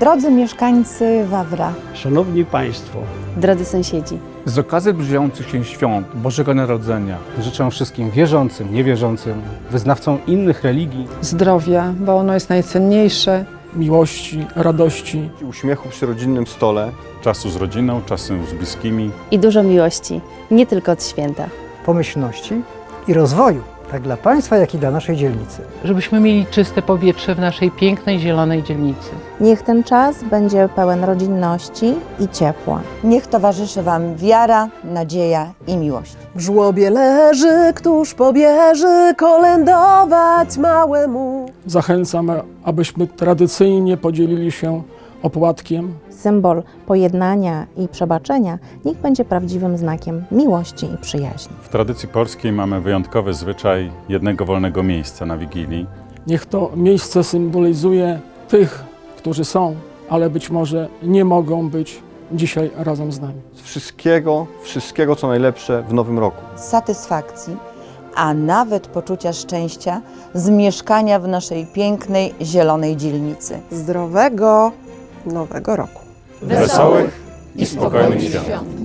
Drodzy mieszkańcy Wawra, Szanowni Państwo, Drodzy sąsiedzi, Z okazji zbliżających się świąt Bożego Narodzenia życzę wszystkim wierzącym, niewierzącym, wyznawcom innych religii zdrowia, bo ono jest najcenniejsze. miłości, radości, uśmiechu przy rodzinnym stole. czasu z rodziną, czasu z bliskimi. i dużo miłości, nie tylko od święta. pomyślności i rozwoju, tak dla państwa, jak i dla naszej dzielnicy. żebyśmy mieli czyste powietrze w naszej pięknej, zielonej dzielnicy. niech ten czas będzie pełen rodzinności i ciepła. Niech towarzyszy Wam wiara, nadzieja i miłość. W żłobie leży, któż pobierze kolędować małemu. Zachęcam, abyśmy tradycyjnie podzielili się opłatkiem. Symbol pojednania i przebaczenia niech będzie prawdziwym znakiem miłości i przyjaźni. W tradycji polskiej mamy wyjątkowy zwyczaj jednego wolnego miejsca na Wigilii. Niech to miejsce symbolizuje tych, którzy są, ale być może nie mogą być dzisiaj razem z nami. Z wszystkiego, wszystkiego co najlepsze w nowym roku. Satysfakcji, a nawet poczucia szczęścia z mieszkania w naszej pięknej, zielonej dzielnicy. Zdrowego nowego roku. Wesołych i spokojnych świąt.